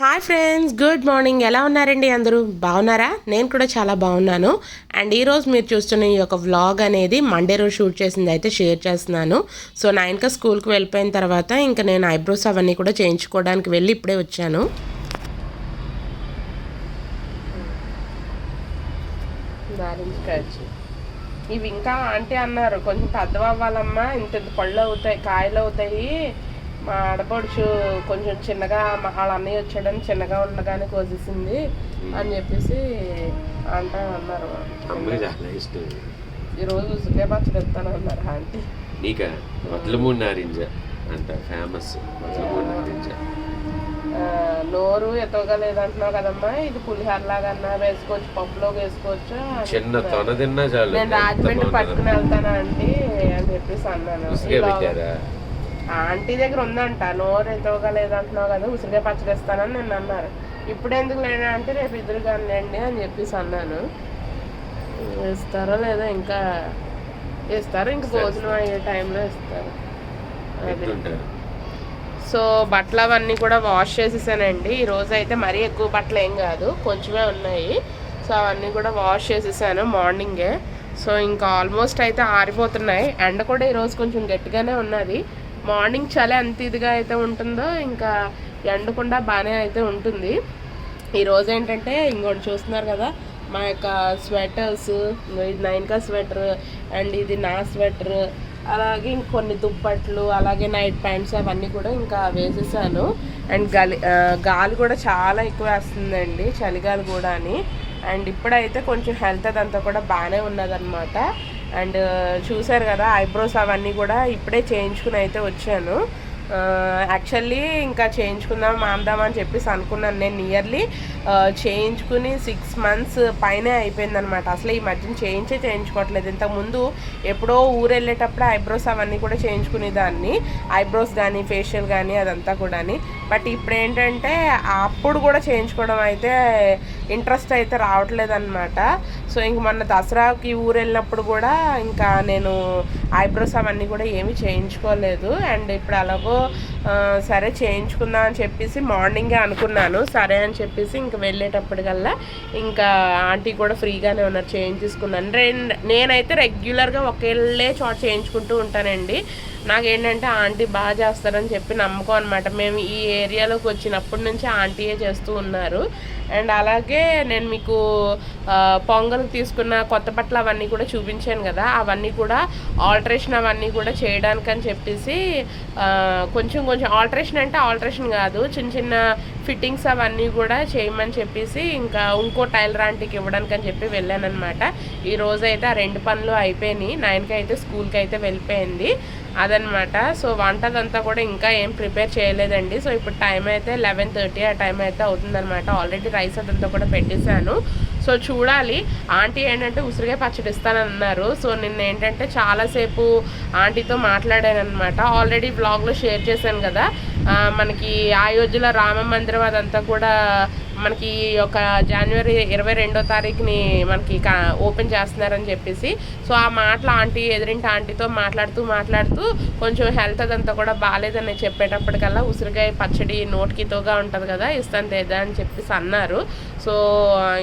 Hi friends good morning ఎలా ఉన్నారండి అందరూ? బాగున్నారా? నేను కూడా చాలా బాగున్నాను. అండ్ ఈరోజు మీరు చూస్తున్న ఈ యొక్క వ్లాగ్ అనేది మండే రోజు షూట్ చేసింది అయితే షేర్ చేస్తున్నాను. సో నా ఇంకా స్కూల్కి వెళ్ళిపోయిన తర్వాత ఇంకా నేను ఐబ్రోస్ అవన్నీ కూడా చేయించుకోవడానికి వెళ్ళి ఇప్పుడే వచ్చాను. ఇవి ఇంకా ఆంటీ అన్నారు కొంచెం పెద్దవి అవ్వాలమ్మా ఇంత ఇంత పళ్ళు అవుతాయి కాయలు అవుతాయి. మా ఆడపడుచు కొంచెం చిన్నగా మా వాళ్ళ అన్నయ్య వచ్చాడని చిన్నగా ఉండగానే కోసేసింది అని చెప్పేసి అంటా అన్నారు. ఈరోజు ఉసిరికాయ పచ్చడి ఎత్తాను అన్నారు ఆంటీ. నీక? వడ్లమూడి నారింజ అంట ఫేమస్ వడ్లమూడి నారింజ. నోరు ఎత్తగా లేదంటున్నావు కదమ్మా ఇది పులిహోర లాగా వేసుకోవచ్చు పప్పులోకి వేసుకోవచ్చు? చిన్న. తొన తిన్నా చాలు నేను రాజమండ్రి. పట్టుకుని వెళ్తాను ఆంటీ అని చెప్పేసి అన్నాను. ఆంటీ దగ్గర ఉందంట. నోరు ఎంతగా లేదంటున్నావు కదా ఉసిరికాయ పచ్చడి ఇస్తానని నేను అన్నారు. ఇప్పుడు ఎందుకు లేనా అంటే రేపు ఇద్దరు కానిలేండి అని చెప్పేసి అన్నాను. ఇస్తారో లేదో ఇంకా ఇస్తారు ఇంక భోజనం అయ్యే టైంలో ఇస్తారు సో బట్టలు అవన్నీ కూడా వాష్ చేసేసానండి. ఈ రోజు అయితే మరీ ఎక్కువ బట్టలు ఏం కాదు కొంచెమే ఉన్నాయి. సో అవన్నీ కూడా వాష్ చేసేసాను మార్నింగే. సో ఇంకా ఆల్మోస్ట్ అయితే ఆరిపోతున్నాయి. ఎండ కూడా ఈరోజు కొంచెం గట్టిగానే ఉన్నది. మార్నింగ్ చలి ఎంత ఇదిగా అయితే ఉంటుందో ఇంకా ఎండకుండా బాగానే అయితే ఉంటుంది. ఈరోజు ఏంటంటే ఇంకోటి చూస్తున్నారు కదా మా యొక్క స్వెటర్స్ ఇది నైన్కా స్వెటర్ అండ్ ఇది నా స్వెటర్ అలాగే ఇంకొన్ని దుప్పట్లు అలాగే నైట్ ప్యాంట్స్ అవన్నీ కూడా ఇంకా వేసేసాను. అండ్ గాలి గాలి కూడా చాలా ఎక్కువ వేస్తుందండి చలిగాలి కూడా అని. అండ్ ఇప్పుడైతే కొంచెం హెల్త్ అదంతా కూడా బాగానే ఉన్నదన్నమాట. అండ్ చూసారు కదా ఐబ్రోస్ అవన్నీ కూడా ఇప్పుడే చేయించుకుని అయితే వచ్చాను. యాక్చువల్లీ ఇంకా చేయించుకుందాం మాందాం అని చెప్పేసి అనుకున్నాను నేను నియర్లీ చేయించుకుని సిక్స్ మంత్స్ పైనే అయిపోయిందనమాట అసలు ఈ మధ్యన చేయించే చేయించుకోవట్లేదు. ఇంతకుముందు ఎప్పుడో ఊరు వెళ్ళేటప్పుడు ఐబ్రోస్ అవన్నీ కూడా చేయించుకునేదాన్ని. ఐబ్రోస్ కానీ ఫేషియల్ కానీ అదంతా కూడా బట్ ఇప్పుడు ఏంటంటే అప్పుడు కూడా చేయించుకోవడం అయితే ఇంట్రెస్ట్ అయితే రావట్లేదు అనమాట సో ఇంక మొన్న దసరాకి ఊరు వెళ్ళినప్పుడు కూడా ఇంకా నేను ఐబ్రోస్ అవన్నీ కూడా ఏమీ చేయించుకోలేదు. అండ్ ఇప్పుడు అలాగో సరే చేయించుకుందాం అని చెప్పేసి మార్నింగే అనుకున్నాను. సరే అని చెప్పేసి ఇంక వెళ్ళేటప్పటికల్లా ఇంకా ఆంటీ కూడా ఫ్రీగానే ఉన్నారు చేయించుకున్నాను రెండు నేనైతే రెగ్యులర్గా ఒకేళ్ళే చోట చేయించుకుంటూ ఉంటానండి. నాకేంటంటే ఆంటీ బాగా చేస్తారని చెప్పి నమ్మకం అనమాట మేము ఈ ఏరియాలోకి వచ్చినప్పటి నుంచి ఆంటీయే చేస్తూ ఉన్నారు. అండ్ అలాగే నేను మీకు పొంగల్ పొంగల్కి తీసుకున్న కొత్త బట్టలు అవన్నీ కూడా చూపించాను కదా అవన్నీ కూడా ఆల్టరేషన్ అవన్నీ కూడా చేయడానికి అని చెప్పేసి కొంచెం కొంచెం ఆల్టరేషన్ అంటే ఆల్టరేషన్ కాదు చిన్న చిన్న ఫిట్టింగ్స్ అవన్నీ కూడా చేయమని చెప్పేసి ఇంకా ఇంకో టైలర్ ఆంటీకి ఇవ్వడానికి అని చెప్పి వెళ్ళాను అనమాట ఈ అయితే ఆ రెండు పనులు అయిపోయినాయి. నైన్కి అయితే స్కూల్కి అయితే వెళ్ళిపోయింది. అదనమాట. సో వంటదంతా కూడా ఇంకా ఏం ప్రిపేర్ చేయలేదండి. సో ఇప్పుడు టైం అయితే లెవెన్ థర్టీ ఆ టైం అయితే అవుతుందనమాట. ఆల్రెడీ రైస్ అదంతా కూడా పెట్టేశాను. సో చూడాలి. ఆంటీ ఏంటంటే ఉసిరికాయ పచ్చడి ఇస్తానన్నారు. సో నిన్న ఏంటంటే చాలాసేపు ఆంటీతో మాట్లాడాను అనమాట ఆల్రెడీ బ్లాగ్లో షేర్ చేశాను కదా. మనకి అయోధ్యలో రామ మందిరం అదంతా కూడా మనకి ఈ జనవరి ఇరవై రెండో తారీఖుని మనకి ఓపెన్ చేస్తున్నారని చెప్పేసి సో ఆ మాటలు ఆంటీ ఎదిరింటి ఆంటీతో మాట్లాడుతూ మాట్లాడుతూ కొంచెం హెల్త్ అదంతా కూడా బాగాలేదని చెప్పేటప్పటికల్లా ఉసిరికాయ పచ్చడి నోటికితోగా ఉంటుంది కదా ఇస్తాను లేదా అని చెప్పేసి అన్నారు. సో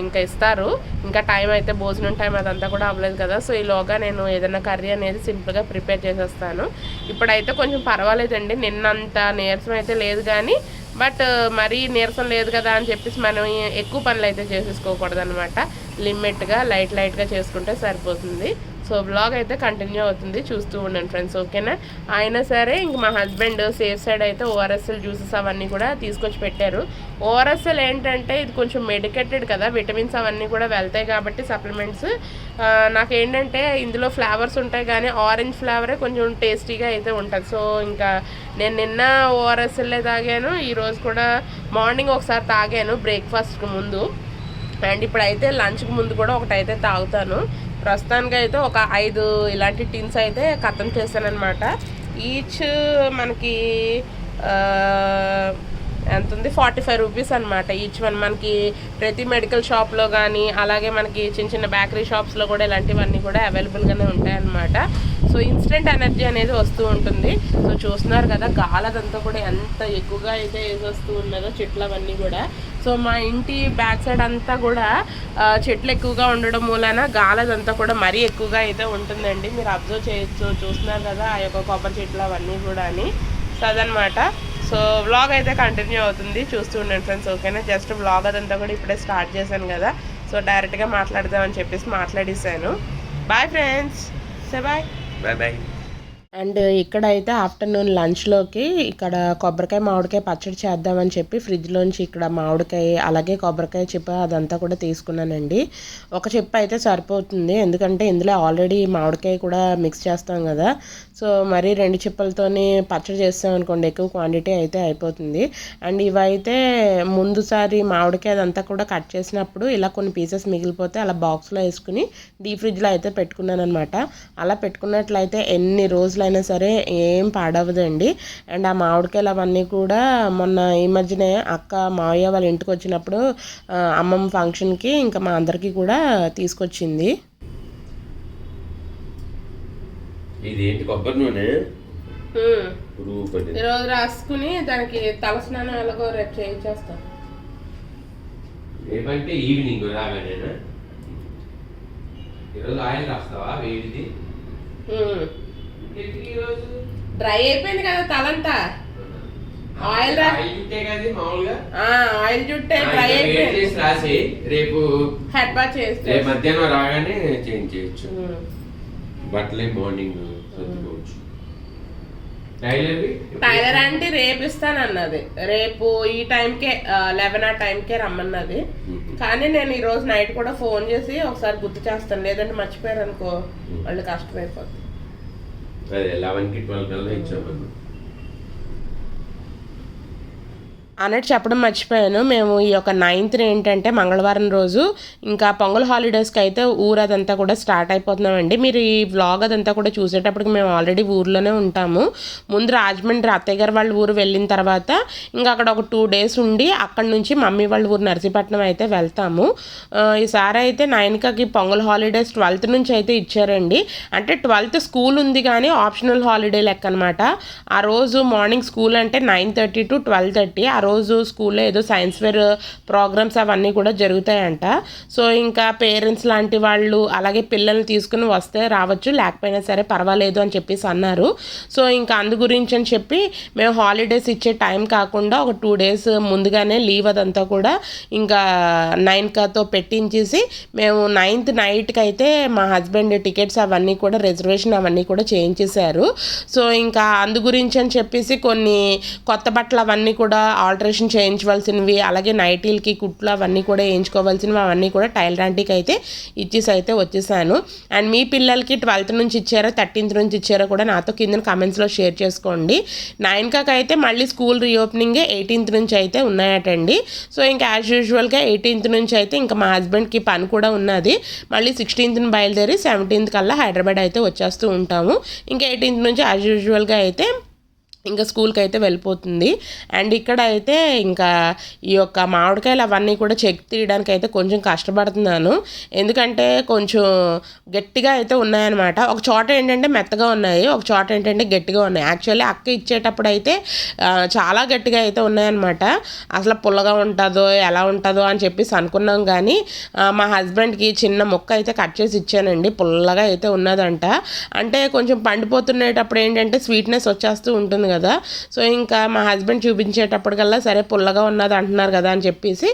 ఇంకా ఇస్తారు. ఇంకా టైం అయితే భోజనం టైం అదంతా కూడా అవ్వలేదు కదా సో ఈలోగా నేను ఏదైనా కర్రీ అనేది సింపుల్గా ప్రిపేర్ చేసేస్తాను. ఇప్పుడైతే కొంచెం పర్వాలేదండి నిన్నంత నీరసం అయితే లేదు కానీ బట్ మరీ నీరసం లేదు కదా అని చెప్పేసి మనం ఎక్కువ పనులు అయితే చేసేసుకోకూడదు అనమాట లిమిట్గా లైట్ లైట్గా చేసుకుంటే సరిపోతుంది. సో బ్లాగ్ అయితే కంటిన్యూ అవుతుంది. చూస్తూ ఉండండి ఫ్రెండ్స్ ఓకేనా? అయినా సరే ఇంక మా హస్బెండ్ సేఫ్ సైడ్ అయితే ఓఆర్ఎస్ఎల్ జ్యూసెస్ అవన్నీ కూడా తీసుకొచ్చి పెట్టారు. ఓఆర్ఎస్ఎల్ ఏంటంటే ఇది కొంచెం మెడికేటెడ్ కదా విటమిన్స్ అవన్నీ కూడా వెళ్తాయి కాబట్టి సప్లిమెంట్స్ నాకేంటంటే ఇందులో ఫ్లేవర్స్ ఉంటాయి కానీ ఆరెంజ్ ఫ్లేవరే కొంచెం టేస్టీగా అయితే ఉంటుంది. సో ఇంకా నేను నిన్న ఓఆర్ఎస్ఎల్ఏ తాగాను ఈరోజు కూడా మార్నింగ్ ఒకసారి తాగాను బ్రేక్ఫాస్ట్కి ముందు. అండ్ ఇప్పుడైతే లంచ్కి ముందు కూడా ఒకటైతే తాగుతాను. ప్రస్తుతానికి అయితే ఒక ఐదు ఇలాంటి టిన్స్ అయితే కథం చేశానమాట ఈచ్ మనకి ఎంత ఉంది? ఫార్టీ ఫైవ్ రూపీస్ అనమాట ఈచ్ వన్. మనకి ప్రతి మెడికల్ షాప్లో కానీ అలాగే మనకి చిన్న చిన్న బేకరీ షాప్స్లో కూడా ఇలాంటివన్నీ కూడా అవైలబుల్గానే ఉంటాయన్నమాట. సో ఇన్స్టెంట్ ఎనర్జీ అనేది వస్తూ ఉంటుంది. సో చూస్తున్నారు కదా గాలదంతా కూడా ఎంత ఎక్కువగా అయితే వస్తూ ఉన్నదో చెట్లు అవన్నీ కూడా. సో మా ఇంటి బ్యాక్ సైడ్ అంతా కూడా చెట్లు ఎక్కువగా ఉండడం మూలన గాలదంతా కూడా మరీ ఎక్కువగా అయితే ఉంటుందండి. మీరు అబ్జర్వ్ చేయొచ్చు చూస్తున్నారు కదా ఆ యొక్క కొబ్బరి చెట్లు అవన్నీ కూడా అని సో అదనమాట. సో వ్లాగ్ అయితే కంటిన్యూ అవుతుంది. చూస్తూ ఉండండి ఫ్రెండ్స్ ఓకేనా? జస్ట్ వ్లాగ్ అదంతా కూడా ఇప్పుడే స్టార్ట్ చేశాను కదా. సో డైరెక్ట్గా మాట్లాడదామని చెప్పేసి మాట్లాడేసాను bye friends. Say bye. Bye bye and ఇక్కడైతే ఆఫ్టర్నూన్ లంచ్లోకి ఇక్కడ కొబ్బరికాయ మామిడికాయ పచ్చడి చేద్దామని చెప్పి ఫ్రిడ్జ్లోంచి ఇక్కడ మామిడికాయ అలాగే కొబ్బరికాయ చిప్ప అదంతా కూడా తీసుకున్నానండి. ఒక చిప్ప అయితే సరిపోతుంది. ఎందుకంటే ఇందులో ఆల్రెడీ మామిడికాయ కూడా మిక్స్ చేస్తాం కదా. సో మరి రెండు చిప్పలతోని పచ్చడి చేస్తామనుకోండి ఎక్కువ క్వాంటిటీ అయితే అయిపోతుంది. అండ్ ఇవైతే ముందుసారి మామిడికాయ అదంతా కూడా కట్ చేసినప్పుడు ఇలా కొన్ని పీసెస్ మిగిలిపోతే అలా బాక్స్లో వేసుకుని డీప్ ఫ్రిడ్జ్లో అయితే పెట్టుకున్నాను అనమాట అలా పెట్టుకున్నట్లయితే ఎన్ని రోజులైనా సరే ఏం పాడవదండి. అండ్ ఆ మామిడికాయలు అవన్నీ కూడా మొన్న ఈ మధ్యనే అక్క మావయ్య వాళ్ళ ఇంటికి వచ్చినప్పుడు అమ్మమ్మ ఫంక్షన్కి ఇంకా మా అందరికీ కూడా తీసుకొచ్చింది. ఇది ఏంటి కొబ్బరి నూనె? ఈరోజు రాసుకుని దానికి తలస్నానం ఎలాగో రేపు చేయించేస్తాం. రేపంటే ఈవినింగ్ రాగానేనా? ఈరోజు ఆయిల్ రాస్తావా వేడిది? డ్రై అయిపోయింది కదా తలంతా. ఆయిల్ ఉంటే కదా మామూలుగా? ఆ, ఆయిల్ చుట్టే డ్రై అయిపోయింది. రాసి రేపు హెడ్ బాత్ చేస్తే రేపు మధ్యాహ్నం రాగానే చేంజ్ చేయొచ్చు. బట్టలే మార్నింగ్ సర్దుకోవచ్చు. టైలర్ అంటే రేపు ఇస్తానన్నది. రేపు ఈ టైంకే లెవెన్ ఆ టైంకే రమ్మన్నది. కానీ నేను ఈ రోజు నైట్ కూడా ఫోన్ చేసి ఒకసారి గుర్తు చేస్తాను. లేదంటే మర్చిపోయారు అనుకో వాళ్ళు కష్టమైపోతుంది అదే ట్వెల్వ్ కల్లా ఇచ్చామన్నా అన్నట్టు చెప్పడం మర్చిపోయాను. మేము ఈ యొక్క నైన్త్ ఏంటంటే మంగళవారం రోజు ఇంకా పొంగల్ హాలిడేస్కి అయితే ఊరు అదంతా కూడా స్టార్ట్ అయిపోతున్నామండి. మీరు ఈ వ్లాగ్ అదంతా కూడా చూసేటప్పటికి మేము ఆల్రెడీ ఊర్లోనే ఉంటాము. ముందు రాజమండ్రి అత్తయ్య గారు వాళ్ళ ఊరు వెళ్ళిన తర్వాత ఇంకా అక్కడ ఒక టూ డేస్ ఉండి అక్కడ నుంచి మమ్మీ వాళ్ళ ఊరు నర్సీపట్నం అయితే వెళ్తాము. ఈసారి అయితే నైన్కకి పొంగల్ హాలిడేస్ ట్వెల్త్ నుంచి అయితే ఇచ్చారండి. అంటే ట్వెల్త్ స్కూల్ ఉంది కానీ ఆప్షనల్ హాలిడే లెక్క అనమాట ఆ రోజు మార్నింగ్ స్కూల్ అంటే nine thirty to twelve thirty ఆ రోజు స్కూల్లో ఏదో సైన్స్ ఫేర్ ప్రోగ్రామ్స్ అవన్నీ కూడా జరుగుతాయంట. సో ఇంకా పేరెంట్స్ లాంటి వాళ్ళు అలాగే పిల్లల్ని తీసుకుని వస్తే రావచ్చు లేకపోయినా సరే పర్వాలేదు అని చెప్పేసి అన్నారు. సో ఇంకా అందు గురించి అని చెప్పి మేము హాలిడేస్ ఇచ్చే టైం కాకుండా ఒక టూ డేస్ ముందుగానే లీవ్ అదంతా కూడా ఇంకా నైన్ కాతో పెట్టించేసి మేము నైన్త్ నైట్కి అయితే మా హస్బెండ్ టికెట్స్ అవన్నీ కూడా రిజర్వేషన్ అవన్నీ కూడా చేయించేశారు. సో ఇంకా అందు గురించి అని చెప్పేసి కొన్ని కొత్త బట్టలు అవన్నీ కూడా ఆల్టరేషన్ చేయించవలసినవి అలాగే నైటీలకి కుట్లు అవన్నీ కూడా వేయించుకోవాల్సినవి అవన్నీ కూడా టైల్ ఆంటీకి అయితే ఇచ్చేసి అయితే వచ్చేసాను. అండ్ మీ పిల్లలకి ట్వెల్త్ నుంచి ఇచ్చారో థర్టీన్త్ నుంచి ఇచ్చారో కూడా నాతో కింద కమెంట్స్లో షేర్ చేసుకోండి. నైన్ కాక అయితే మళ్ళీ స్కూల్ రీఓపెనింగ్ ఎయిటీన్త్ నుంచి అయితే ఉన్నాయటండి. సో ఇంకా యాజ్ యూజువల్గా ఎయిటీన్త్ నుంచి అయితే ఇంకా మా హస్బెండ్కి పని కూడా ఉన్నది. మళ్ళీ సిక్స్టీన్త్ని బయలుదేరి సెవెంటీన్త్ కల్లా హైదరాబాద్ అయితే వచ్చేస్తూ ఉంటాము. ఇంకా ఎయిటీన్త్ నుంచి యాజ్ యూజువల్గా అయితే ఇంకా స్కూల్కి అయితే వెళ్ళిపోతుంది. అండ్ ఇక్కడ అయితే ఇంకా ఈ యొక్క మామిడికాయలు అవన్నీ కూడా చెక్ తీయడానికి అయితే కొంచెం కష్టపడుతున్నాను. ఎందుకంటే కొంచెం గట్టిగా అయితే ఉన్నాయన్నమాట. ఒక చోట ఏంటంటే మెత్తగా ఉన్నాయి ఒక చోట ఏంటంటే గట్టిగా ఉన్నాయి. యాక్చువల్లీ అక్క ఇచ్చేటప్పుడు అయితే చాలా గట్టిగా అయితే ఉన్నాయన్నమాట. అసలు పుల్లగా ఉంటుందో ఎలా ఉంటుందో అని చెప్పేసి అనుకున్నాం కానీ మా హస్బెండ్కి చిన్న మొక్క అయితే కట్ చేసి ఇచ్చానండి. పుల్లగా అయితే ఉన్నదంట. అంటే కొంచెం పండిపోతున్నేటప్పుడు ఏంటంటే స్వీట్నెస్ వచ్చేస్తూ ఉంటుంది కదా కదా. సో ఇంకా మా హస్బెండ్ చూపించేటప్పటికల్లా సరే పుల్లగా ఉన్నది అంటున్నారు కదా అని చెప్పేసి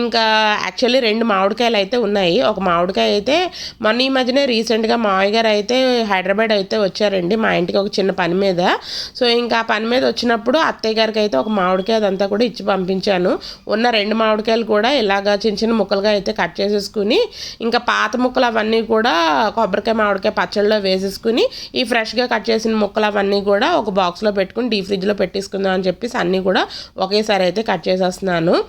ఇంకా యాక్చువల్లీ రెండు మామిడికాయలు అయితే ఉన్నాయి. ఒక మామిడికాయ అయితే మొన్న ఈ మధ్యనే రీసెంట్గా మావయ్య గారు అయితే హైదరాబాద్ అయితే వచ్చారండి మా ఇంటికి ఒక చిన్న పని మీద. సో ఇంకా ఆ పని మీద వచ్చినప్పుడు అత్తయ్య గారికి అయితే ఒక మామిడికాయ అదంతా కూడా ఇచ్చి పంపించాను. ఉన్న రెండు మామిడికాయలు కూడా ఇలాగా చిన్న చిన్న ముక్కలుగా అయితే కట్ చేసేసుకుని ఇంకా పాత ముక్కలు అవన్నీ కూడా కొబ్బరికాయ మామిడికాయ పచ్చళ్ళలో వేసేసుకుని ఈ ఫ్రెష్గా కట్ చేసిన ముక్కలు అవన్నీ కూడా ఒక బాక్స్లో పెట్టుకుని డీ ఫ్రిడ్జ్లో పెట్టేసుకుందాం అని చెప్పేసి అన్నీ కూడా ఒకేసారి అయితే కట్ చేసేస్తున్నాను.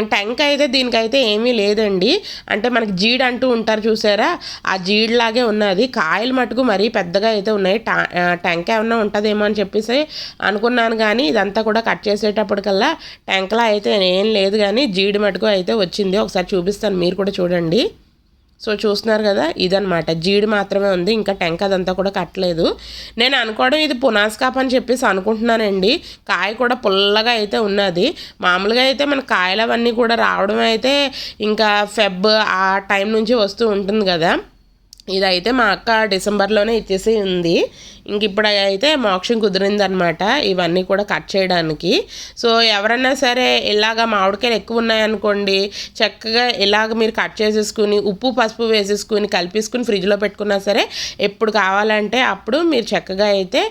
టెంక్ అయితే దీనికైతే ఏమీ లేదండి. అంటే మనకి జీడ్ అంటూ ఉంటారు చూసారా? ఆ జీడ్లాగే ఉన్నది. కాయలు మటుకు మరీ పెద్దగా అయితే ఉన్నాయి. టా- టెంక ఏమన్నా ఉంటుందేమో అని చెప్పేసి అనుకున్నాను కానీ ఇదంతా కూడా కట్ చేసేటప్పటికల్లా టెంకలా అయితే ఏం లేదు కానీ జీడి మటుకు అయితే వచ్చింది. ఒకసారి చూపిస్తాను. మీరు కూడా చూడండి. సో చూస్తున్నారు కదా ఇదనమాట జీడి మాత్రమే ఉంది ఇంకా టెంక అదంతా కూడా కట్టలేదు. నేను అనుకోవడం ఇది పునాస్కాప్ అని చెప్పేసి అనుకుంటున్నానండి. కాయ కూడా పుల్లగా అయితే ఉన్నది. మామూలుగా అయితే మన కాయలు అవన్నీ కూడా రావడం అయితే ఇంకా ఫెబ్ ఆ టైం నుంచి వస్తూ ఉంటుంది కదా. ఇదైతే మా అక్క డిసెంబర్లోనే ఇచ్చేసి ఉంది. ఇంక ఇప్పుడు అయితే మోక్షం కుదిరిందనమాట ఇవన్నీ కూడా కట్ చేయడానికి. సో ఎవరన్నా సరే ఇలాగ మామిడికాయలు ఎక్కువ ఉన్నాయనుకోండి చక్కగా ఇలాగ మీరు కట్ చేసేసుకుని ఉప్పు పసుపు వేసేసుకుని కలిపేసుకుని ఫ్రిడ్జ్లో పెట్టుకున్నా సరే ఎప్పుడు కావాలంటే అప్పుడు మీరు చక్కగా అయితే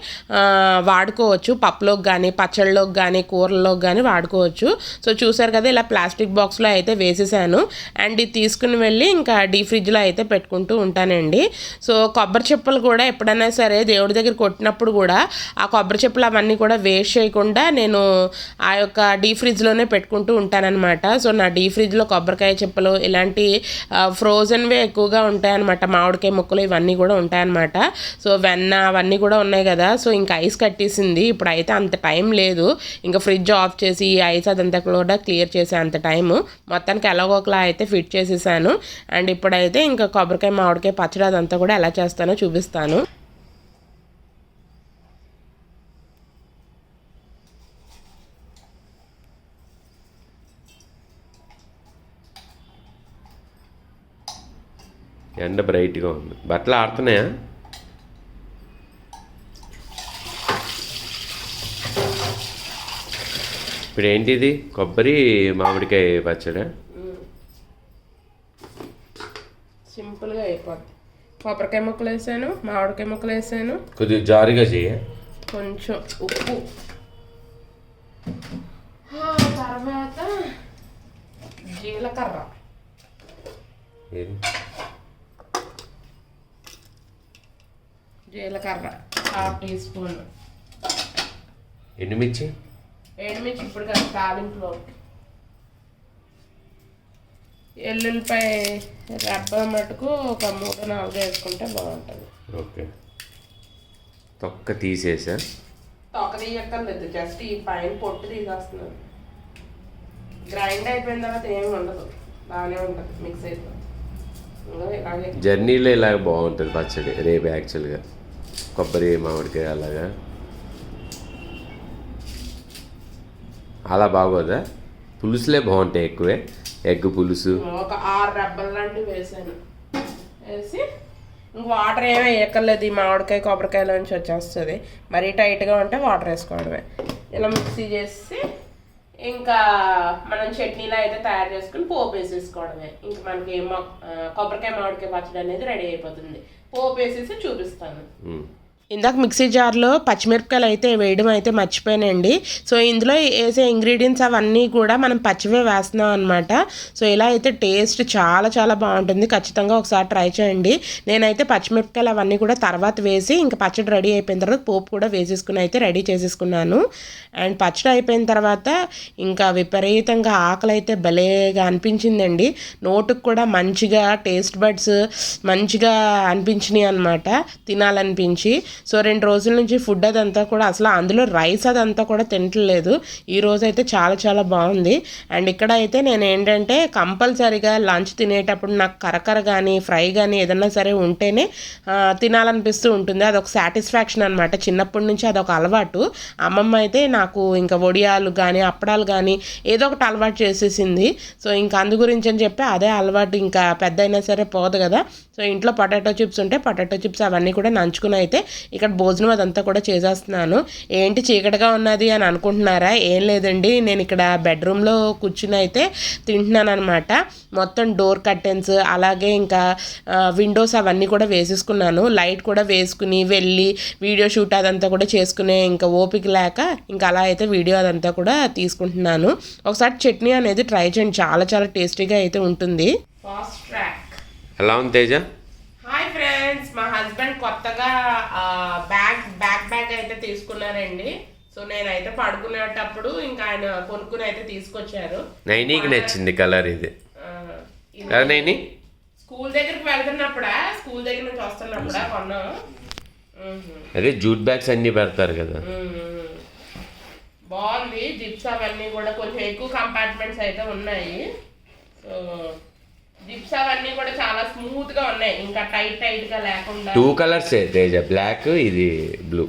వాడుకోవచ్చు. పప్పులోకి కానీ పచ్చళ్ళలోకి కానీ కూరల్లోకి కానీ వాడుకోవచ్చు. సో చూసారు కదా ఇలా ప్లాస్టిక్ బాక్స్లో అయితే వేసేసాను. అండ్ ఇది తీసుకుని వెళ్ళి ఇంకా డీ ఫ్రిడ్జ్లో అయితే పెట్టుకుంటూ ఉంటానండి. సో కొబ్బరి చెప్పులు కూడా ఎప్పుడైనా సరే దేవుడి దగ్గర కొట్టినప్పుడు కూడా ఆ కొబ్బరి చెప్పులు అవన్నీ కూడా వేస్ట్ చేయకుండా నేను ఆ యొక్క డీ ఫ్రిడ్జ్లోనే పెట్టుకుంటూ ఉంటానన్నమాట. సో నా డీ ఫ్రిడ్జ్లో కొబ్బరికాయ చెప్పులు ఇలాంటి ఫ్రోజన్వే ఎక్కువగా ఉంటాయన్నమాట. మామిడికాయ ముక్కలు ఇవన్నీ కూడా ఉంటాయన్నమాట. సో వెన్న అవన్నీ కూడా ఉన్నాయి కదా. సో ఇంకా ఐస్ కట్టేసింది. ఇప్పుడు అయితే అంత టైం లేదు. ఇంకా ఫ్రిడ్జ్ ఆఫ్ చేసి ఐస్ అదంతా కూడా క్లియర్ చేసే అంత టైము. మొత్తానికి ఎలాగోకలా అయితే ఫిట్ చేసేసాను. అండ్ ఇప్పుడైతే ఇంకా కొబ్బరికాయ మామిడికాయ పచ్చడి అదంతా కూడా ఎలా చేస్తానో చూపిస్తాను. ఎండ బ్రైట్గా ఉంది. బట్టలు ఆడుతున్నాయా ఇప్పుడు ఏంటిది కొబ్బరి మామిడికాయ పచ్చడా? సింపుల్గా అయిపోద్ది. కొబ్బరికాయ ముక్కలు వేసాను మామిడికాయ ముక్కలు వేసాను. కొద్దిగా జారుగా చేయ కొంచెం ఉప్పు. తర్వాత జీలకర్ర. జీలకర్ర హాఫ్ టీ స్పూన్. ఎండుమిర్చి? ఎండుమిర్చి ఇప్పుడు కదా తాలింపులో. ఎల్లుల్లిపాయ రెబ్బ మటుకు ఒక మూడు నాలుగు వేసుకుంటే బాగుంటుంది. ఓకే. తొక్క తీసేసా? తొక్క తీయక్కర్లేదు జస్ట్ ఈ పైన పొట్టు తీసేస్తున్నాను. గ్రైండ్ అయిపోయిన తర్వాత ఏమి ఉండదు బాగానే ఉంటుంది మిక్స్ అయిపోతుంది. జర్నీలో ఇలాగ బాగుంటుంది పచ్చడి రేపు యాక్చువల్గా కొబ్బరి మామిడికాయ అలాగా. అలా బాగోదా? పులుసులే బాగుంటాయి ఎక్కువే. ఎగ్ పులుసు. ఒక ఆరు రెబ్బలు లాంటివి వేసాను. వేసి ఇంక వాటర్ ఏమీ వేయక్కర్లేదు. ఈ మామిడికాయ కొబ్బరికాయల నుంచి వచ్చేస్తుంది. మరీ టైట్గా ఉంటే వాటర్ వేసుకోవడమే. ఇలా మిక్సీ చేసి ఇంకా మనం చట్నీలో అయితే తయారు చేసుకుని పోపు వేసేసుకోవడమే. ఇంకా మనకి ఏమో కొబ్బరికాయ మామిడికాయ పచ్చడి అనేది రెడీ అయిపోతుంది. పోపు వేసేసి చూపిస్తాను. ఇందాక మిక్సీ జార్లో పచ్చిమిరపకాయలు అయితే వేయడం అయితే మర్చిపోయానండి. సో ఇందులో వేసే ఇంగ్రీడియంట్స్ అవన్నీ కూడా మనం పచ్చివే వేస్తున్నాం అనమాట సో ఇలా అయితే టేస్ట్ చాలా చాలా బాగుంటుంది. ఖచ్చితంగా ఒకసారి ట్రై చేయండి. నేనైతే పచ్చిమిరపకాయలు అవన్నీ కూడా తర్వాత వేసి ఇంకా పచ్చడి రెడీ అయిపోయిన తర్వాత పోపు కూడా వేసేసుకుని అయితే రెడీ చేసేసుకున్నాను. అండ్ పచ్చడి అయిపోయిన తర్వాత ఇంకా విపరీతంగా ఆకలి అయితే భలేగా అనిపించిందండి. నోటుకు కూడా మంచిగా టేస్ట్ బడ్స్ మంచిగా అనిపించినాయి అనమాట తినాలనిపించి. సో రెండు రోజుల నుంచి ఫుడ్ అదంతా కూడా అసలు అందులో రైస్ అదంతా కూడా తినట్లేదు ఈ రోజు అయితే చాలా చాలా బాగుంది. అండ్ ఇక్కడ అయితే నేను ఏంటంటే కంపల్సరీగా లంచ్ తినేటప్పుడు నాకు కరకర కానీ ఫ్రై కానీ ఏదన్నా సరే ఉంటేనే తినాలనిపిస్తూ ఉంటుంది. అదొక సాటిస్ఫాక్షన్ అనమాట చిన్నప్పటి నుంచి అదొక అలవాటు. అమ్మమ్మ అయితే నాకు ఇంకా వడియాలు కానీ అప్పడాలు కానీ ఏదో ఒకటి అలవాటు చేసేసింది. సో ఇంకా అందు గురించి అని చెప్పి అదే అలవాటు ఇంకా పెద్ద అయినా సరే పోదు కదా. సో ఇంట్లో పొటాటో చిప్స్ ఉంటే పొటాటో చిప్స్ అవన్నీ కూడా నంచుకుని అయితే ఇక్కడ భోజనం అదంతా కూడా చేసేస్తున్నాను. ఏంటి చీకటిగా ఉన్నది అని అనుకుంటున్నారా? ఏం లేదండి. నేను ఇక్కడ బెడ్రూమ్లో కూర్చుని అయితే తింటున్నాను అనమాట మొత్తం డోర్ కర్టెన్స్ అలాగే ఇంకా విండోస్ అవన్నీ కూడా వేసేసుకున్నాను. లైట్ కూడా వేసుకుని వెళ్ళి వీడియో షూట్ అదంతా కూడా చేసుకునే ఇంకా ఓపిక లేక ఇంకా అలా అయితే వీడియో అదంతా కూడా తీసుకుంటున్నాను. ఒకసారి చట్నీ అనేది ట్రై చేయండి. చాలా చాలా టేస్టీగా అయితే ఉంటుంది. ఫాస్ట్ ట్రాక్ ఎలా ఉంది తేజ? హస్బెండ్ కొత్తగా బ్యాగ్ బ్యాక్ బ్యాగ్ అయితే తీసుకున్నారండి. సో నేనైతే పడుకునేటప్పుడు ఇంకా ఆయన కొనుక్కుని అయితే తీసుకొచ్చారు. నైనీకి నచ్చింది కలర్ ఇది. నైని? స్కూల్ దగ్గరికి వెళ్తున్నప్పుడా? స్కూల్ దగ్గర నుంచి వస్తున్నప్పుడా? కొన్నాం. అదే జూట్ బ్యాగ్స్ అన్నీ పెడతారు కదా. బాగుంది జిప్స్ అవన్నీ కూడా కొంచెం ఎక్కువ కంపార్ట్మెంట్స్ అయితే ఉన్నాయి. సో జిప్స్ అవన్నీ కూడా చాలా స్మూత్గా ఉన్నాయి. ఇంకా టైట్ టైట్గా లేకుండా. Two colours Teja. బ్లాక్ ఇది బ్లూ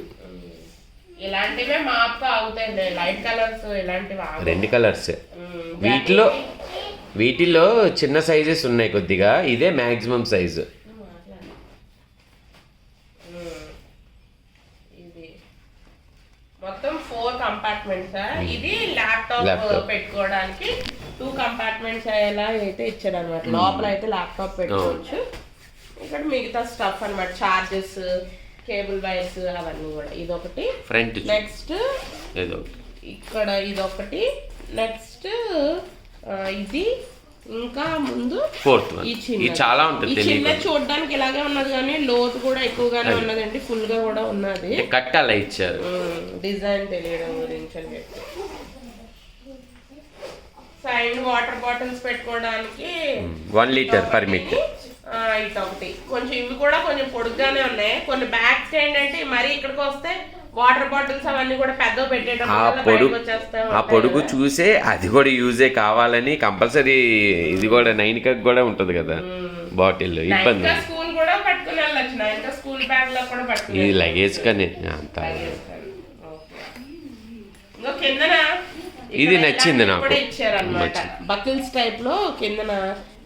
ఇలాంటివే మాప్గా అవుతాయి లైట్ కలర్స్ ఇలాంటివి ఆగవు. రెండు కలర్స్ ఉమ్, వీటిలో వీటిలో చిన్న సైజెస్ ఉన్నాయి కొద్దిగా. ఇదే సైజు మాట్లాడు. ఉమ్, ఇది. మొత్తం ఫోర్ కంపార్ట్మెంట్స్ ఇది ల్యాప్టాప్ Laptop. పెట్టుకోవడానికి టూ కంపార్ట్మెంట్స్ అయ్యేలా అయితే ఇచ్చాడు అనమాట లోపల అయితే ల్యాప్టాప్ పెట్టుకోవచ్చు. ఇక్కడ మిగతా స్టఫ్ అన్నమాట. చార్జెస్ కేబుల్ వైర్స్ అవన్నీ కూడా. ఇదొకటి. ఫ్రంట్ నెక్స్ట్ ఇక్కడ ఇదొకటి. నెక్స్ట్ ఇది. ఇంకా ముందు ఫోర్త్ ఇది చిన్న చాలా ఉంటుంది చిన్న చూడడానికి ఇలాగే ఉన్నది కానీ లోతు కూడా ఎక్కువగానే ఉన్నదండి. ఫుల్గా కూడా ఉన్నది. కట్ అలా ఇచ్చారు? డిజైన్ తెలియడం గురించి అని చెప్పి. సైడ్ వాటర్ బాటిల్స్ పెట్టుకోవడానికి వన్ లీటర్ పర్మిట్ ఆ, ఇటొకటి కొంచెం ఇవి కూడా కొంచెం పొడుగ్గానే ఉన్నాయి. కొన్ని బ్యాగ్స్ ఏంటంటే మరి ఇక్కడికి వస్తే వాటర్ బాటిల్స్ అవన్నీ కూడా పెద్ద ఆ పెట్టేటప్పుడు పొడుగు బయటకు వచ్చేస్తా ఆ పొడుగు. చూసే అది కూడా యూజే కావాలని కంపల్సరీ ఇది కూడా నైన్ కక్ కూడా ఉంటుంది కదా. బాటిల్ ఇబ్బంది నైన్కా స్కూల్ కూడా పట్టుకుని వెళ్ళొచ్చు. నైన్కా స్కూల్ బ్యాగ్లో కూడా పట్టుకుని ఇది లగేజ్ కానీ. అంత కిందన? ఇది నచ్చింది నాకు. బకిల్స్ టైప్లో కిందన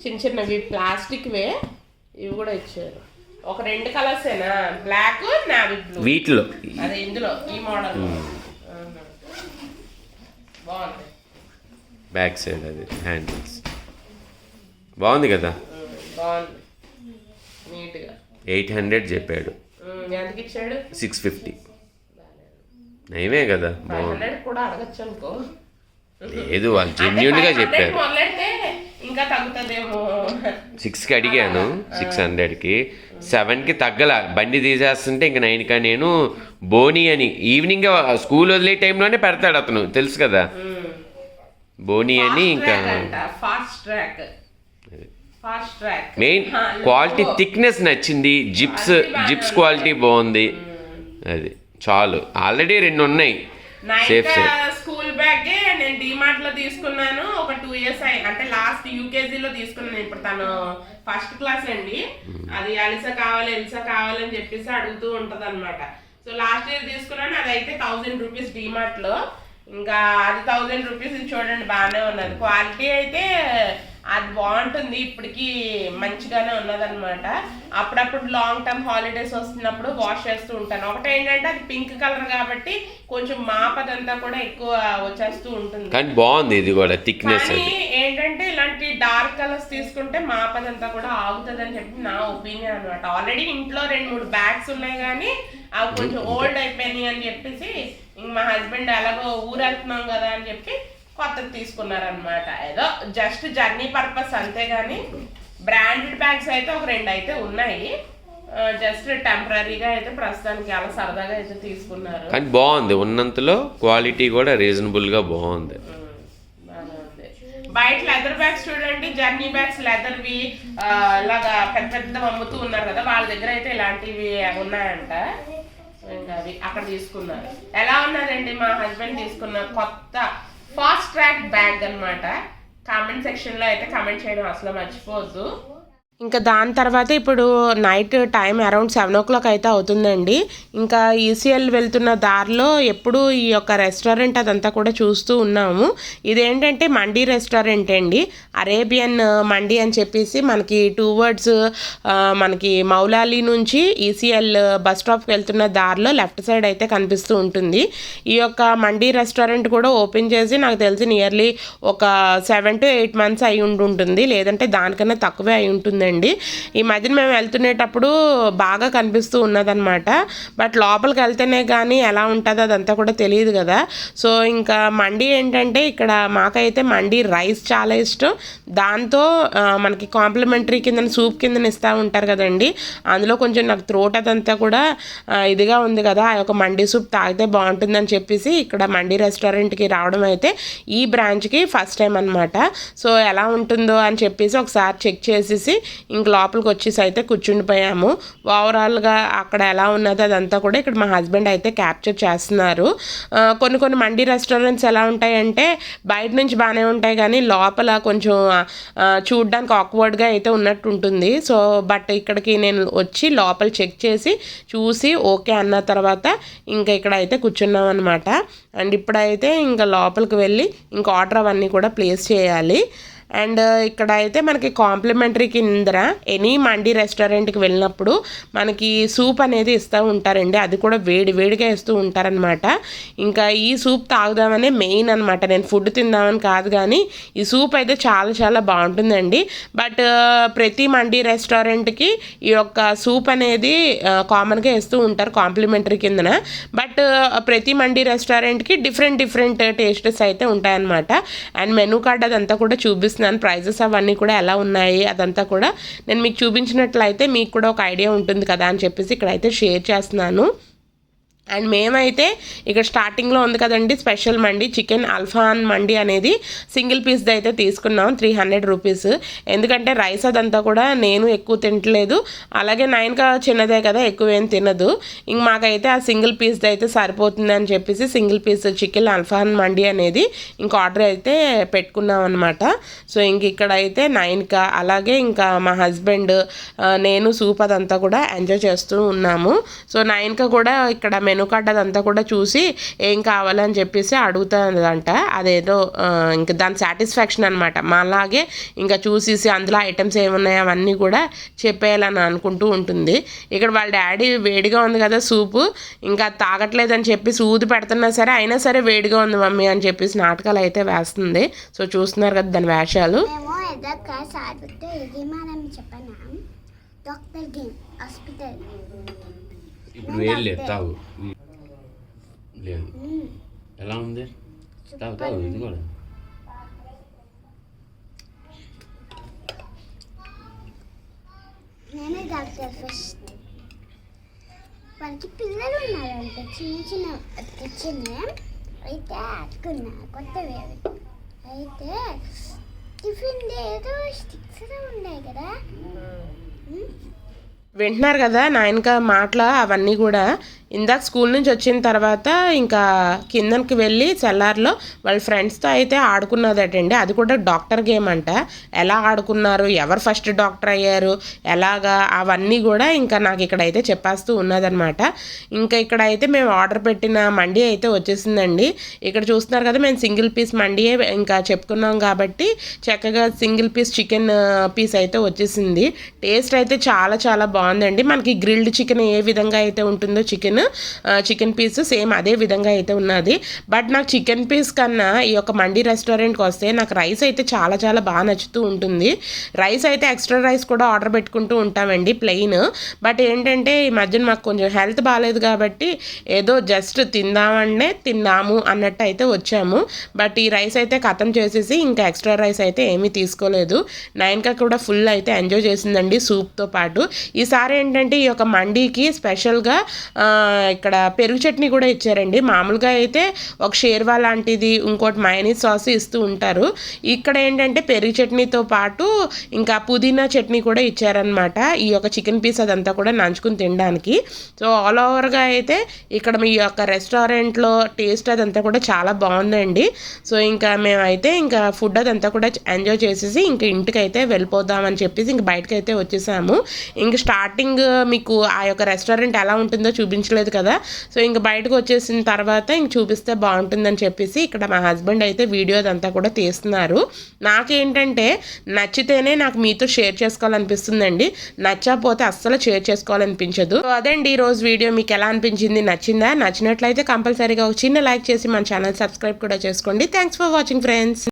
చిన్న చిన్నవి ప్లాస్టిక్ వే ఇవి కూడా ఇచ్చారు. ఒక రెండు కలర్స్ ఏనా? బ్లాక్ నావీ బ్లూ వీటిలో. అదే ఇందులో ఈ మోడల్ బాగుంది. బ్యాక్ సైడ్ అది హ్యాండిల్స్ బాగుంది కదా? బాగుంది. నీట్గా ఎయిట్ హండ్రెడ్ చెప్పాడు. ఎంతకి ఇచ్చాడు? Six fifty. నయమే కదా? బాగుంది. కూడా అడగచ్చు అనుకో లేదు వాళ్ళు జెన్యున్గా అంటే 500 చెప్పారు ఇంకా తగ్గుతుందేమో. సిక్స్కి అడిగాను సిక్స్ హండ్రెడ్కి. సెవెన్కి తగ్గల బండి తీసేస్తుంటే ఇంక నైన్కా నేను బోని అని ఈవినింగ్ స్కూల్ వదిలే టైంలోనే పెడతాడు అతను తెలుసు కదా. బోని అని ఇంకా fast track main quality thickness నచ్చింది జిప్స్ జిప్స్ క్వాలిటీ బాగుంది. అది చాలు ఆల్రెడీ రెండు ఉన్నాయి. సేఫ్ స్కూల్ బ్యాగ్ నేను డిమార్ట్లో తీసుకున్నాను ఒక టూ ఇయర్స్ అయ్యి అంటే లాస్ట్ యూకేజీ లో తీసుకున్నాను. ఇప్పుడు తను ఫస్ట్ క్లాస్ అండి. అది అలిసా కావాలి ఎలిసా కావాలి అని చెప్పేసి అడుగుతూ ఉంటది అనమాట సో లాస్ట్ ఇయర్ తీసుకున్నాను అది అయితే థౌజండ్ రూపీస్ డిమార్ట్లో. ఇంకా అది థౌజండ్ రూపీస్ చూడండి బాగానే ఉన్నది. క్వాలిటీ అయితే అది బాగుంటుంది. ఇప్పటికి మంచిగానే ఉన్నదన్నమాట. అప్పుడప్పుడు లాంగ్ టర్మ్ హాలిడేస్ వస్తున్నప్పుడు వాష్ చేస్తూ ఉంటాను. ఒకటి ఏంటంటే అది పింక్ కలర్ కాబట్టి కొంచెం మాపదంతా కూడా ఎక్కువ వచ్చేస్తూ ఉంటుంది. కానీ బాగుంది ఇది కూడా థిక్నెస్ ఏంటంటే ఇలాంటి డార్క్ కలర్స్ తీసుకుంటే మాపదంతా కూడా ఆగుతుంది అని చెప్పి నా ఒపీనియన్ అనమాట ఆల్రెడీ ఇంట్లో రెండు మూడు బ్యాగ్స్ ఉన్నాయి కానీ అవి కొంచెం ఓల్డ్ అయిపోయినాయి అని చెప్పేసి ఇంక మా హస్బెండ్ ఎలాగో ఊరు వెళ్తున్నాం కదా అని చెప్పి కొత్తది తీసుకున్నారనమాట ఏదో జస్ట్ జర్నీ పర్పస్ అంతేగాని బ్రాండెడ్ బ్యాగ్స్ అయితే ఒక రెండు అయితే ఉన్నాయి. జస్ట్ టెంపరీగా అయితే ప్రస్తుతానికి అలా సరదాగా అయితే తీసుకున్నారు. కానీ బాగుంది. ఉన్నంతలో క్వాలిటీ కూడా రీజనబుల్గా బాగుంది. బయట లెదర్ బ్యాగ్స్ చూడండి జర్నీ బ్యాగ్స్ లెదర్వి ఇలాగా పెద్ద పెద్ద అమ్ముతూ ఉన్నారు కదా వాళ్ళ దగ్గర అయితే ఇలాంటివి ఉన్నాయంట. ఇంకా అవి అక్కడ తీసుకున్నారు. ఎలా ఉన్నదండి మా హస్బెండ్ తీసుకున్న కొత్త ఫాస్ట్ ట్రాక్ బ్యాగ్ అన్నమాట. కామెంట్ సెక్షన్లో అయితే కామెంట్ చేయడం అసలు మర్చిపోవద్దు. ఇంకా దాని తర్వాత ఇప్పుడు night time around seven o'clock అయితే అవుతుందండి. ఇంకా ఈసీఎల్ వెళ్తున్న దారిలో ఎప్పుడు ఈ యొక్క రెస్టారెంట్ అదంతా కూడా చూస్తూ ఉన్నాము. ఇదేంటంటే మండీ రెస్టారెంట్ అండి. అరేబియన్ మండీ అని చెప్పేసి మనకి టూ వర్డ్స్ మనకి మౌలాలి నుంచి ఈసీఎల్ బస్ స్టాప్కి వెళ్తున్న దారిలో లెఫ్ట్ సైడ్ అయితే కనిపిస్తూ ఉంటుంది. ఈ యొక్క మండీ రెస్టారెంట్ కూడా ఓపెన్ చేసి నాకు తెలిసి నియర్లీ ఒక సెవెన్ టు ఎయిట్ మంత్స్ అయి ఉండి ఉంటుంది లేదంటే దానికన్నా తక్కువే అయి ఉంటుందండి ఈ మధ్యన మేము వెళ్తునేటప్పుడు బాగా కనిపిస్తూ ఉన్నదనమాట బట్ లోపలికి వెళ్తేనే కానీ ఎలా ఉంటుందో అదంతా కూడా తెలియదు కదా. సో ఇంకా మండీ ఏంటంటే ఇక్కడ మాకైతే మండీ రైస్ చాలా ఇష్టం. దాంతో మనకి కాంప్లిమెంటరీ కింద సూప్ కింద ఇస్తూ ఉంటారు కదండి. అందులో కొంచెం నాకు త్రోట్ అదంతా కూడా ఇదిగా ఉంది కదా. ఆ యొక్క మండీ సూప్ తాగితే బాగుంటుందని చెప్పేసి ఇక్కడ మండి రెస్టారెంట్కి రావడం అయితే ఈ బ్రాంచ్కి ఫస్ట్ టైం అనమాట సో ఎలా ఉంటుందో అని చెప్పేసి ఒకసారి చెక్ చేసేసి ఇంక లోపలికి వచ్చేసి అయితే కూర్చుండిపోయాము. ఓవరాల్గా అక్కడ ఎలా ఉన్నదో అదంతా కూడా ఇక్కడ మా హస్బెండ్ అయితే క్యాప్చర్ చేస్తున్నారు. కొన్ని కొన్ని మండి రెస్టారెంట్స్ ఎలా ఉంటాయంటే బయట నుంచి బాగానే ఉంటాయి కానీ లోపల కొంచెం చూడడానికి ఆక్వర్డ్గా అయితే ఉన్నట్టు ఉంటుంది సో బట్ ఇక్కడికి నేను వచ్చి లోపల చెక్ చేసి చూసి ఓకే అన్న తర్వాత ఇంకా ఇక్కడ అయితే కూర్చున్నాం అనమాట అండ్ ఇప్పుడైతే ఇంకా లోపలికి వెళ్ళి ఇంకా ఆర్డర్ అవన్నీ కూడా ప్లేస్ చేయాలి. అండ్ uh, ఇక్కడ అయితే మనకి కాంప్లిమెంటరీ కింద ఎనీ మండి రెస్టారెంట్కి వెళ్ళినప్పుడు మనకి సూప్ అనేది ఇస్తూ ఉంటారండి. అది కూడా వేడి వేడిగా ఇస్తూ ఉంటారనమాట ఇంకా ఈ సూప్ తాగుదామనే మెయిన్ అనమాట నేను ఫుడ్ తిందామని కాదు కానీ ఈ సూప్ అయితే చాలా చాలా బాగుంటుందండి. బట్ uh, ప్రతి మండి రెస్టారెంట్కి ఈ యొక్క సూప్ అనేది uh, కామన్గా ఇస్తూ ఉంటారు కాంప్లిమెంటరీ కిందన. బట్ ప్రతి మండి రెస్టారెంట్కి డిఫరెంట్ డిఫరెంట్ టేస్టెస్ అయితే ఉంటాయన్నమాట. అండ్ మెనూ కార్డ్ అదంతా కూడా చూపిస్తుంది చేస్తున్నాను ప్రైజెస్ అవన్నీ కూడా ఎలా ఉన్నాయి? అదంతా కూడా నేను మీకు చూపించినట్లయితే మీకు కూడా ఒక ఐడియా ఉంటుంది కదా అని చెప్పేసి ఇక్కడైతే షేర్ చేస్తున్నాను. అండ్ మేమైతే ఇక్కడ స్టార్టింగ్లో ఉంది కదండి స్పెషల్ మండి చికెన్ అల్ఫాన్ మండి అనేది సింగిల్ పీస్ది అయితే తీసుకున్నాం త్రీ హండ్రెడ్ రూపీస్ ఎందుకంటే రైస్ అదంతా కూడా నేను ఎక్కువ తింటలేదు. అలాగే నైన్కా చిన్నదే కదా ఎక్కువ ఏం తినదు. ఇంక మాకైతే ఆ సింగిల్ పీస్ది అయితే సరిపోతుంది అని చెప్పేసి సింగిల్ పీస్ చికెన్ అల్ఫాన్ మండి అనేది ఇంక ఆర్డర్ అయితే పెట్టుకున్నాం అనమాట సో ఇంక ఇక్కడ అయితే నైన్కా అలాగే ఇంకా మా హస్బెండ్ నేను సూప్ అదంతా కూడా ఎంజాయ్ చేస్తూ ఉన్నాము. సో నైన్కా కూడా ఇక్కడ మెను కార్డ్ అదంతా కూడా చూసి ఏం కావాలని చెప్పేసి అడుగుతుందంట అదేదో ఇంకా దాని సాటిస్ఫాక్షన్ అనమాట మాలాగే ఇంకా చూసేసి అందులో ఐటమ్స్ ఏమున్నాయి అవన్నీ కూడా చెప్పేయాలని అనుకుంటూ ఉంటుంది. ఇక్కడ వాళ్ళ డాడీ వేడిగా ఉంది కదా సూపు ఇంకా తాగట్లేదని చెప్పి సూది పెడుతున్నా సరే అయినా సరే వేడిగా ఉంది మమ్మీ అని చెప్పేసి నాటకాలు అయితే వేస్తుంది. సో చూస్తున్నారు కదా దాని వేషాలు. Doctor game hospital. ఇప్పుడు వేలు లేదు తాగు. లేదు. ఎలా ఉంది? తాగు తాగు ఇది కూడా నేనే డాక్టర్ ఫస్ట్ వాళ్ళకి పిల్లలు ఉన్నారంట చిన్న చిన్న తెచ్చిన అయితే అట్టుకున్నా కొత్తవి అవి అయితే టిఫిన్ ఏదో స్టిక్స్ ఉన్నాయి కదా. వింటున్నారు కదా నాయనక మాటల అవన్నీ కూడా ఇందాక స్కూల్ నుంచి వచ్చిన తర్వాత ఇంకా కిందకి వెళ్ళి సెల్లార్లో వాళ్ళ ఫ్రెండ్స్తో అయితే ఆడుకున్నదటండి. అది కూడా డాక్టర్ గేమ్ అంట. ఎలా ఆడుకున్నారు? ఎవరు ఫస్ట్ డాక్టర్ అయ్యారు? ఎలాగా? అవన్నీ కూడా ఇంకా నాకు ఇక్కడ అయితే చెప్పేస్తూ ఉన్నదనమాట. ఇంకా ఇక్కడ అయితే మేము ఆర్డర్ పెట్టిన మండి అయితే వచ్చేసిందండి. ఇక్కడ చూస్తున్నారు కదా మేము సింగిల్ పీస్ మండియే ఇంకా చెప్పుకున్నాం కాబట్టి చక్కగా సింగిల్ పీస్ చికెన్ పీస్ అయితే వచ్చేసింది. టేస్ట్ అయితే చాలా చాలా బాగుందండి. మనకి గ్రిల్డ్ చికెన్ ఏ విధంగా అయితే ఉంటుందో చికెన్ చికెన్ పీస్ సేమ్ అదే విధంగా అయితే ఉన్నది. బట్ నాకు చికెన్ పీస్ కన్నా ఈ యొక్క మండి రెస్టారెంట్కి వస్తే నాకు రైస్ అయితే చాలా చాలా బాగా నచ్చుతూ ఉంటుంది. రైస్ అయితే ఎక్స్ట్రా రైస్ కూడా ఆర్డర్ పెట్టుకుంటూ ఉంటామండి ప్లెయిన్ బట్ ఏంటంటే ఈ మధ్యన మాకు కొంచెం హెల్త్ బాగాలేదు కాబట్టి ఏదో జస్ట్ తిందామనే తిన్నాము అన్నట్టు అయితే వచ్చాము. బట్ ఈ రైస్ అయితే ఖతం చేసేసి ఇంకా ఎక్స్ట్రా రైస్ అయితే ఏమీ తీసుకోలేదు. నైన్కా కూడా ఫుల్ అయితే ఎంజాయ్ చేసిందండి సూప్తో పాటు. ఈసారి ఏంటంటే ఈ యొక్క మండీకి స్పెషల్గా ఇక్కడ పెరుగు చట్నీ కూడా ఇచ్చారండి. మామూలుగా అయితే ఒక షేర్వా లాంటిది ఇంకోటి మైనీస్ సాస్ ఇస్తూ ఉంటారు. ఇక్కడ ఏంటంటే పెరుగు చట్నీతో పాటు ఇంకా పుదీనా చట్నీ కూడా ఇచ్చారనమాట ఈ యొక్క చికెన్ పీస్ అదంతా కూడా నంచుకుని తినడానికి. సో ఆల్ ఓవర్గా అయితే ఇక్కడ మీ యొక్క రెస్టారెంట్లో టేస్ట్ అదంతా కూడా చాలా బాగుందండి. సో ఇంకా మేమైతే ఇంకా ఫుడ్ అదంతా కూడా ఎంజాయ్ చేసేసి ఇంకా ఇంటికైతే వెళ్ళిపోదాం వెళ్ళిపోదామని చెప్పేసి ఇంక బయటకైతే వచ్చేసాము. ఇంక స్టార్టింగ్ మీకు ఆ యొక్క రెస్టారెంట్ ఎలా ఉంటుందో చూపించలేదు. కదా. సో ఇంక బయటకు వచ్చేసిన తర్వాత ఇంక చూపిస్తే బాగుంటుందని చెప్పేసి ఇక్కడ మా హస్బెండ్ అయితే వీడియో అదంతా కూడా తీస్తున్నారు. నాకేంటంటే నచ్చితేనే నాకు మీతో షేర్ చేసుకోవాలనిపిస్తుందండి. నచ్చకపోతే అస్సలు షేర్ చేసుకోవాలనిపించదు. సో అదండి ఈ రోజు వీడియో. మీకు ఎలా అనిపించింది? నచ్చిందా? నచ్చినట్లయితే కంపల్సరీగా ఒక చిన్న లైక్ చేసి మన ఛానల్ సబ్స్క్రైబ్ కూడా చేసుకోండి. Thanks for watching friends.